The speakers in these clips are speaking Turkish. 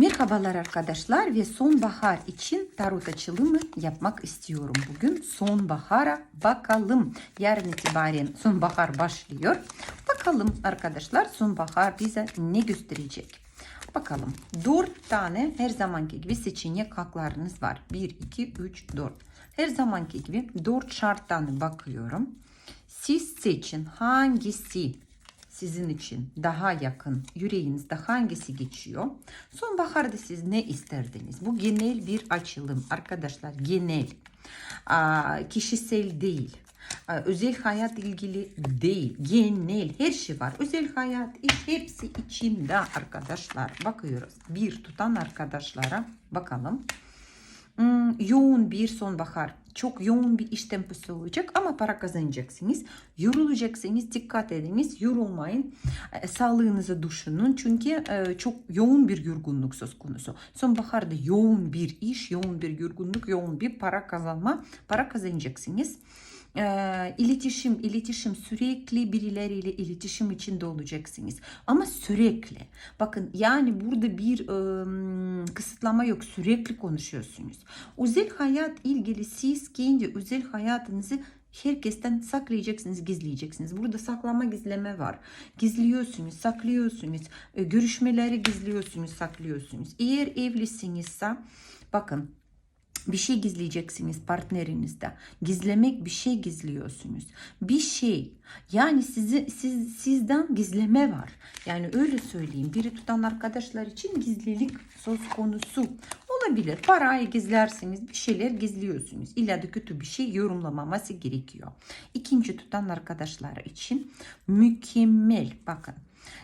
Merhabalar arkadaşlar ve sonbahar için tarot açılımı yapmak istiyorum. Bugün sonbahara bakalım. Yarın itibaren sonbahar başlıyor. Bakalım arkadaşlar sonbahar bize ne gösterecek? Bakalım. 4 tane her zamanki gibi seçenek haklarınız var. 1, 2, 3, 4. Her zamanki gibi 4 şarttan bakıyorum. Siz seçin hangisi sizin için daha yakın, yüreğinizde hangisi geçiyor? Sonbaharda siz ne isterdiniz? Bu genel bir açılım arkadaşlar, genel. Kişisel değil. Özel hayat ilgili değil, genel her şey var. Özel hayat, iş hepsi içinde arkadaşlar. Bakıyoruz. Bir tutan arkadaşlara bakalım. Yoğun bir sonbahar. Çok yoğun bir iş temposu olacak ama para kazanacaksınız. Yorulacaksınız. Dikkat ediniz. Yorulmayın. E, sağlığınızı düşünün. Çünkü e, çok yoğun bir yorgunluk söz konusu. Sonbaharda yoğun bir iş, yoğun bir yorgunluk, yoğun bir para kazanma. Para kazanacaksınız e, iletişim, iletişim sürekli birileriyle iletişim içinde olacaksınız. Ama sürekli. Bakın yani burada bir e, kısıtlama yok. Sürekli konuşuyorsunuz. Özel hayat ilgili siz kendi özel hayatınızı herkesten saklayacaksınız, gizleyeceksiniz. Burada saklama gizleme var. Gizliyorsunuz, saklıyorsunuz. E, görüşmeleri gizliyorsunuz, saklıyorsunuz. Eğer evlisinizse bakın bir şey gizleyeceksiniz partnerinizde. Gizlemek bir şey gizliyorsunuz. Bir şey yani sizi siz sizden gizleme var. Yani öyle söyleyeyim. Biri tutan arkadaşlar için gizlilik söz konusu olabilir. Parayı gizlersiniz, bir şeyler gizliyorsunuz. İlla da kötü bir şey yorumlamaması gerekiyor. İkinci tutan arkadaşlar için mükemmel bakın.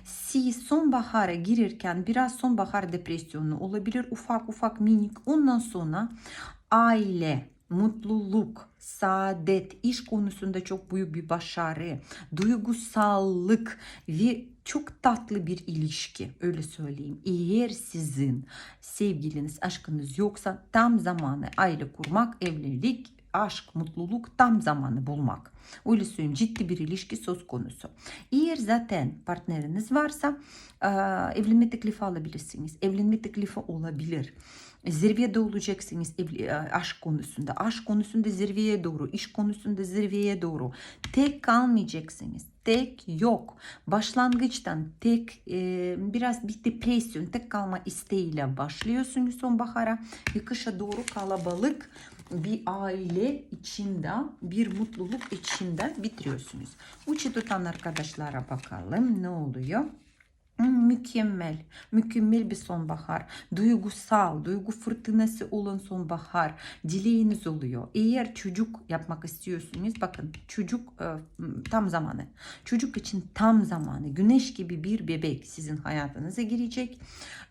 Siz sonbahara girirken biraz sonbahar depresyonu olabilir. Ufak ufak minik. Ondan sonra aile, mutluluk, saadet, iş konusunda çok büyük bir başarı, duygusallık ve çok tatlı bir ilişki öyle söyleyeyim. Eğer sizin sevgiliniz, aşkınız yoksa tam zamanı aile kurmak, evlilik, aşk, mutluluk tam zamanı bulmak. Öyle söyleyeyim ciddi bir ilişki söz konusu. Eğer zaten partneriniz varsa evlenme teklifi alabilirsiniz. Evlenme teklifi olabilir. Zirvede olacaksınız evli, aşk konusunda. Aşk konusunda zirveye doğru, iş konusunda zirveye doğru. Tek kalmayacaksınız. Tek yok. Başlangıçtan tek e, biraz bir depresyon, tek kalma isteğiyle başlıyorsunuz sonbahara ve kışa doğru kalabalık bir aile içinde, bir mutluluk içinde bitiriyorsunuz. Uçu tutan arkadaşlara bakalım ne oluyor? Mükemmel, mükemmel bir sonbahar. Duygusal, duygu fırtınası olan sonbahar. Dileğiniz oluyor. Eğer çocuk yapmak istiyorsunuz, bakın çocuk e, tam zamanı. Çocuk için tam zamanı. Güneş gibi bir bebek sizin hayatınıza girecek.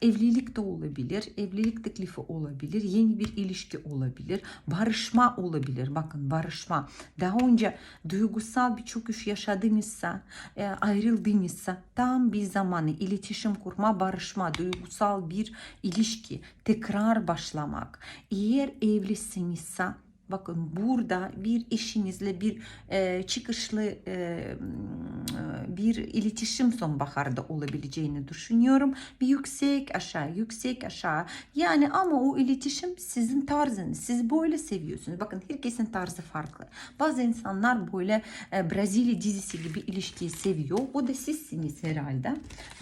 Evlilik de olabilir, evlilik teklifi olabilir, yeni bir ilişki olabilir, barışma olabilir. Bakın barışma. Daha önce duygusal bir çöküş yaşadınızsa, e, ayrıldınızsa tam bir zamanı iletişim kurma, barışma, duygusal bir ilişki, tekrar başlamak. Eğer evlisinizse Bakın burada bir eşinizle bir e, çıkışlı e, bir iletişim sonbaharda olabileceğini düşünüyorum. Bir yüksek aşağı, yüksek aşağı. Yani ama o iletişim sizin tarzınız. Siz böyle seviyorsunuz. Bakın herkesin tarzı farklı. Bazı insanlar böyle e, Brezilya dizisi gibi ilişkiyi seviyor. O da sizsiniz herhalde.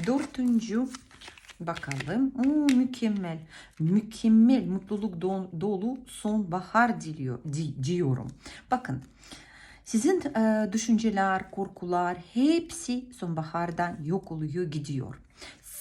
Dördüncü Bakalım. Oo, mükemmel. Mükemmel mutluluk dolu sonbahar diliyor, di, diyorum. Bakın sizin e, düşünceler, korkular hepsi sonbahardan yok oluyor gidiyor.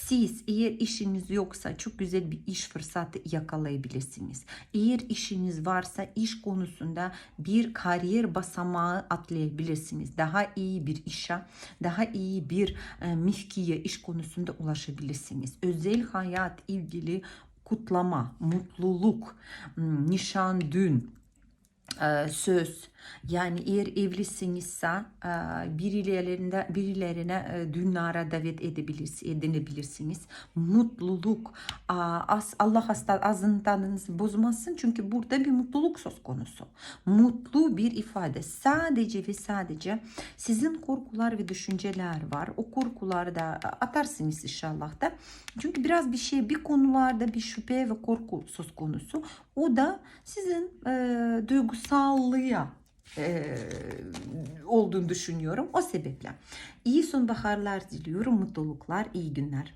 Siz eğer işiniz yoksa çok güzel bir iş fırsatı yakalayabilirsiniz. Eğer işiniz varsa iş konusunda bir kariyer basamağı atlayabilirsiniz. Daha iyi bir işe, daha iyi bir e, mevkiye iş konusunda ulaşabilirsiniz. Özel hayat ilgili kutlama, mutluluk, nişan, düğün, e, söz yani eğer evlisinizse e, birilerine, birilerine düğünlara davet edebilirsiniz, edinebilirsiniz. Mutluluk. Allah hasta azıntanınızı bozmasın çünkü burada bir mutluluk söz konusu. Mutlu bir ifade. Sadece ve sadece sizin korkular ve düşünceler var. O korkuları da atarsınız inşallah da. Çünkü biraz bir şey bir konularda bir şüphe ve korku söz konusu. O da sizin e, duygusallığa e, olduğunu düşünüyorum. O sebeple iyi sonbaharlar diliyorum, mutluluklar, iyi günler.